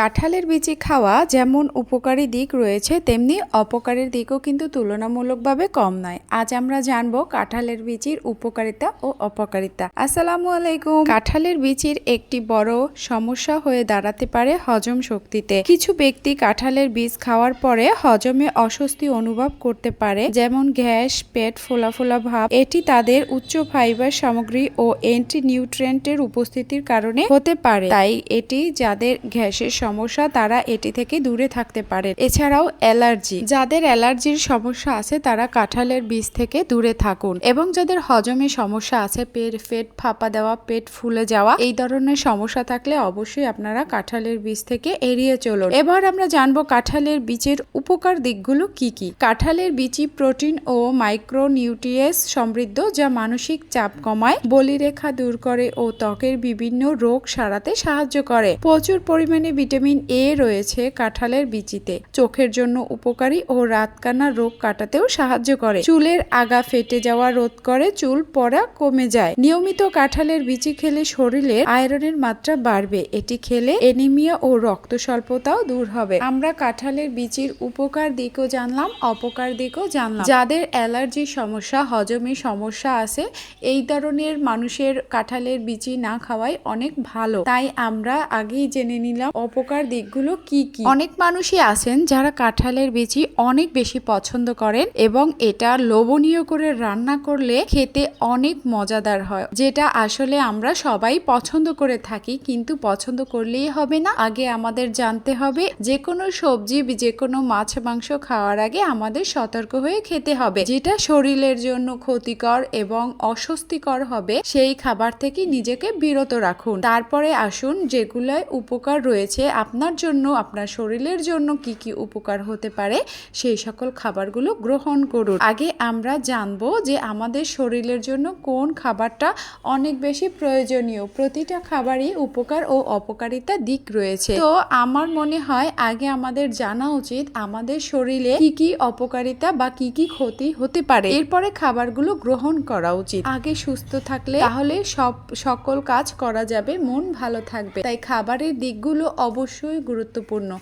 কাঁঠালের বিচি খাওয়া যেমন উপকারী দিক রয়েছে, তেমনি অপকারের দিকও কিন্তু তুলনামূলকভাবে কম নয়। আজ আমরা জানব কাঁঠালের বিচির উপকারিতা ও অপকারিতা। আসসালামু আলাইকুম। কাঁঠালের বিচির একটি বড় সমস্যা হয়ে দাঁড়াতে পারে হজম শক্তিতে। কিছু ব্যক্তি কাঁঠালের বীজ খাওয়ার পরে হজমে অস্বস্তি অনুভব করতে পারে, যেমন গ্যাস, পেট ফোলা ফোলা ভাব। এটি তাদের উচ্চ ফাইবার সামগ্রী ও অ্যান্টি নিউট্রিয়েন্টের উপস্থিতির কারণে হতে পারে। তাই এটি যাদের গ্যাসের সমস্যা তারা এটি থেকে দূরে থাকতে পারে। এছাড়াও অ্যালার্জি। যাদের অ্যালার্জির সমস্যা আছে তারা কাঁঠালের বীজ থেকে দূরে থাকুন এবং যাদের হজমে সমস্যা আছে, পেট পেট ফাঁপা দেওয়া, পেট ফুলে যাওয়া, এই ধরনের সমস্যা থাকলে অবশ্যই আপনারা কাঁঠালের বীজ থেকে এড়িয়ে চলুন। এবার আমরা জানব কাঁঠালের বীজের উপকার দিকগুলো কি কি? কাঁঠালের বীজই প্রোটিন ও মাইক্রো নিউট্রিয়েন্টস সমৃদ্ধ যা মানসিক চাপ কমায়, বলিরেখা দূর করে ও ত্বকের বিভিন্ন রোগ সারাতে সাহায্য করে। প্রচুর পরিমাণে ভিটামিন এ রয়েছে কাঁঠালের বিচিতে। চোখের জন্য উপকারী ও রাতকানা রোগ কাটাতেও সাহায্য করে। চুলের আগা ফেটে যাওয়া রোধ করে, চুল পড়া কমে যায়। নিয়মিত কাঁঠালের বিচি খেলে শরীরে আয়রনের মাত্রা বাড়বে। এটি খেলে এনিমিয়া ও রক্ত স্বল্পতাও দূর হবে। আমরা কাঁঠালের বিচির উপকার দিকও জানলাম, অপকার দিকও জানলাম। যাদের অ্যালার্জির সমস্যা হজমের সমস্যা আছে, এই ধরনের মানুষের কাঁঠালের বিচি না খাওয়াই অনেক ভালো। তাই আমরা আগেই জেনে নিলাম অপকার দিকগুলো কি কি? অনেক মানুষই আছেন যারা কাঁঠালের বিচি অনেক বেশি পছন্দ করেন এবং এটা লোভনীয় করে রান্না করলে খেতে অনেক মজাদার হয়, যেটা আসলে আমরা সবাই পছন্দ করে থাকি, কিন্তু পছন্দ করলেই হবে না। আগে আমাদের জানতে হবে যে কোনো সবজি যে কোনো মাছ, মাংস খাওয়ার আগে আমাদের সতর্ক হয়ে খেতে হবে, যেটা শরীরের জন্য ক্ষতিকর এবং অস্বস্তিকর হবে, সেই খাবার থেকে নিজেকে বিরত রাখুন। তারপরে আসুন যেগুলোয় উপকার রয়েছে আপনার জন্য, আপনার শরীরের জন্য কি কি উপকার হতে পারে, সেই সকল খাবারগুলো গ্রহণ করুন। আগে আমরা জানব যে আমাদের শরীরের জন্য কোন খাবারটা অনেক বেশি প্রয়োজনীয়। প্রতিটা খাবারই উপকার ও অপকারিতা দিক রয়েছে। তো আমার মনে হয় আগে আমাদের জানা উচিত আমাদের শরীরে কি কি অপকারিতা বা কি কি ক্ষতি হতে পারে। এরপরে খাবারগুলো গ্রহণ করা উচিত। আগে সুস্থ থাকলে তাহলে সব সকল কাজ করা যাবে, মন ভালো থাকবে। তাই খাবারের দিকগুলো অবশ্যই গুরুত্বপূর্ণ।